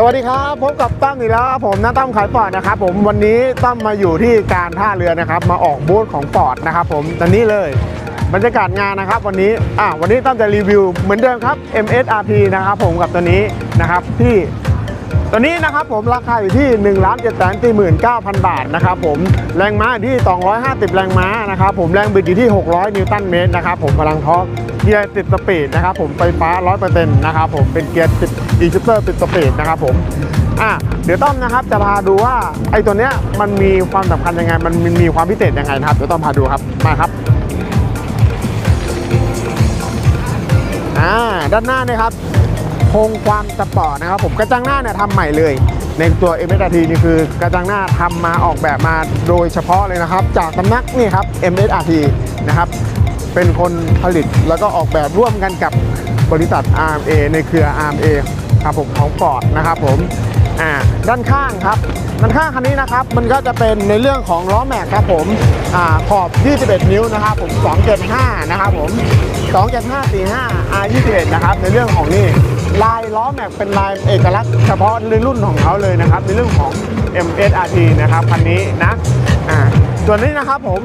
สวัสดีครับพบกับตั้มอีกแล้วครับผมน้าตั้มขายปอดนะครับผมวันนี้ตั้มมาอยู่ที่การท่าเรือนะครับ มาออกบูธของปอดนะครับ ผมตอนนี้เลยบรรยากาศงานนะครับวันนี้อ่าวันนี้ตั้มจะรีวิวเหมือนเดิมครับ MSRP นะครับผมกับตัวนี้นะครับที่ตัวนี้นะครับผมราคาอยู่ที่1 7 4 9 0 0 0บาทนะครับผมแรงม้าอยู่ที่ 250 แรงม้านะครับผมแรงบิดอยู่ที่ 600 นิวตันเมตรนะครับผมพลังทอกเกียร์ติดสปีดนะครับผมไฟฟ้า 100%นะครับผมเป็นเกียร์ติด อีชิปเตอร์ติดสปีดนะครับผมอะเดี๋ยวต้อมนะครับจะพาดูว่าไอ้ตัวเนี้ยมันมีความสำคัญยังไง มันมีความพิเศษยังไงนะครับเดี๋ยวต้อมพาดูครับมาครับอ่าด้านหน้าเนี่ยครับคงความสปอร์ตนะครับผมกระจังหน้าเนี่ยทำใหม่เลย ในตัว m s r t นี่คือกระจังหน้าทำมาออกแบบมาโดยเฉพาะเลยนะครับ จากสำนักนี่ครับ MSRT นะครับเป็นคนผลิตแล้วก็ออกแบบร่วมกันกับบริษัท RMA ในเครือ RMA ครับผมของฟอร์ดนะครับผมอ่าด้านข้างครับด้านข้างคันนี้นะครับมันก็จะเป็นในเรื่องของล้อแม็กครับผมอ่าขอบ 21 นิ้วนะครับผม 275 นะครับผม 27545 R21 นะครับในเรื่องของนี่ลายล้อแม็กเป็นลายเอกลักษณ์เฉพาะในรุ่นของเขาเลยนะครับ ในเรื่องของ MSRT นะครับคันนี้นะอ่าส่วนนี้นะครับผม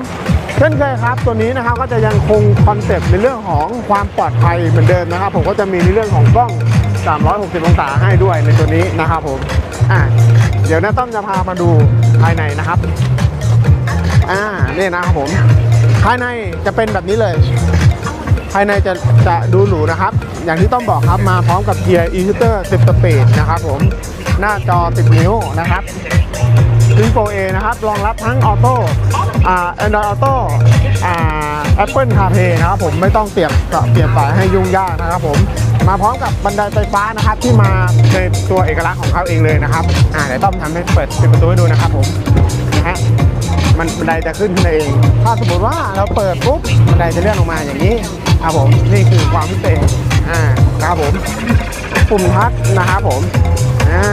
เช่นเคยครับ ตัวนี้นะครับก็จะยังคงคอนเซปต์ในเรื่องของความปลอดภัยเหมือนเดิมนะครับ ผมก็จะมีในเรื่องของกล้อง 360 องศาให้ด้วยในตัวนี้นะครับผมอะเดี๋ยวน้าต้อมจะพามาดูภายในนะครับอ่านี่นะครับผม ภายในจะเป็นแบบนี้เลย ภายในจะจะดูหรูนะครับ อย่างที่ต้องบอกครับมาพร้อมกับเกียร์ e s c o o t e r 10สปีดนะครับผมหน้าจอ 10 นิ้วนะครับ ซิงโ A นะครับ รองรับทั้งออโต้อ่า Android Auto อ่า Apple CarPlay นะครับผมไม่ต้องเปลี่ยนเปลี่ยนสายให้ยุ่งยากนะครับผมมาพร้อมกับบันไดไฟฟ้านะครับ ที่มาในตัวเอกลักษณ์ของเขาเองเลยนะครับอ่าเดี๋ยวต้อมทำให้เปิดปิดประตูให้ดูนะครับผมนะฮะมันบันไดจะขึ้นขึ้นเอง ถ้าสมมติว่าเราเปิดปุ๊บบันไดจะเลื่อนลงมาอย่างนี้ครับผมนี่คือความพิเศษอ่าครับผมปุ่มทัชนะครับผมอ่า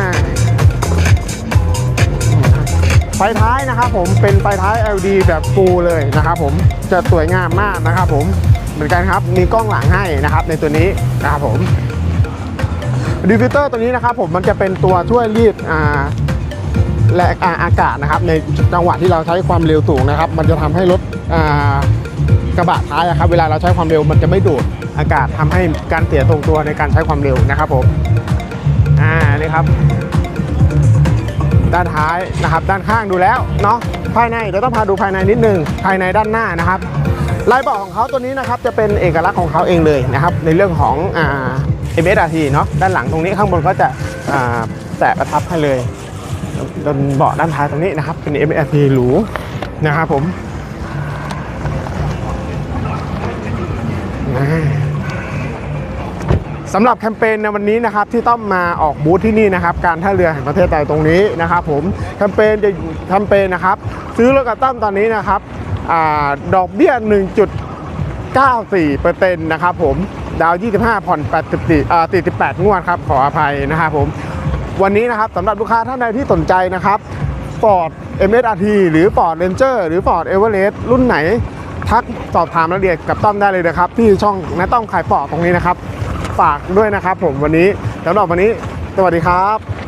ไฟท้ายนะครับผมเป็นไฟท้าย LED แบบฟูลเลยนะครับผมจะสวยงามมากนะครับผมเหมือนกันครับมีกล้องหลังให้นะครับในตัวนี้นะครับผมดิฟิวเตอร์ตัวนี้นะครับผมมันจะเป็นตัวช่วยรีดอ่าและอากาศนะครับในจังหวะที่เราใช้ความเร็วสูงนะครับ มันจะทำให้รถอ่ากระบะท้ายอะครับ เวลาเราใช้ความเร็วมันจะไม่ดูดอากาศทำให้การเสียทรงตัวในการใช้ความเร็วนะครับผมอ่านี่ครับ ด้านท้ายนะครับ ด้านข้างดูแล้วเนาะภายในเดี๋ยวต้องพาดูภายในนิดนึงภายในด้านหน้านะครับลายเบาะของเขาตัวนี้นะครับจะเป็นเอกลักษณ์ของเขาเองเลยนะครับ ในเรื่องของอ่า MSRT เนาะด้านหลังตรงนี้ข้างบนก็จะอ่าแตะประทับให้เลยบนเบาะด้านท้ายตรงนี้นะครับเป็น MRT หรูนะครับผมอ่า สำหรับแคมเปญในวันนี้นะครับที่ต้องมาออกบูธที่นี่นะครับการท่าเรือแห่งประเทศไทยตรงนี้นะครับผมแคมเปญจะแคมเปญนะครับซื้อรถกับตั้มตอนนี้นะครับอดอกเบี้ย 1.94%นะครับผมดาว 25 ผ่อน 84อ่า48 งวดครับขออภัยนะครับผมวันนี้นะครับสำหรับลูกค้าท่านใดที่สนใจนะครับ Ford MSRT หรือ Ford Ranger หรือ Ford Everest รุ่นไหน ทักสอบถามรายละเอียดกับต้อมได้เลยนะครับ ที่ช่องน้าต้อมขายปอดตรงนี้นะครับ ฝากด้วยนะครับ ผมวันนี้สำหรับวันนี้ สวัสดีครับ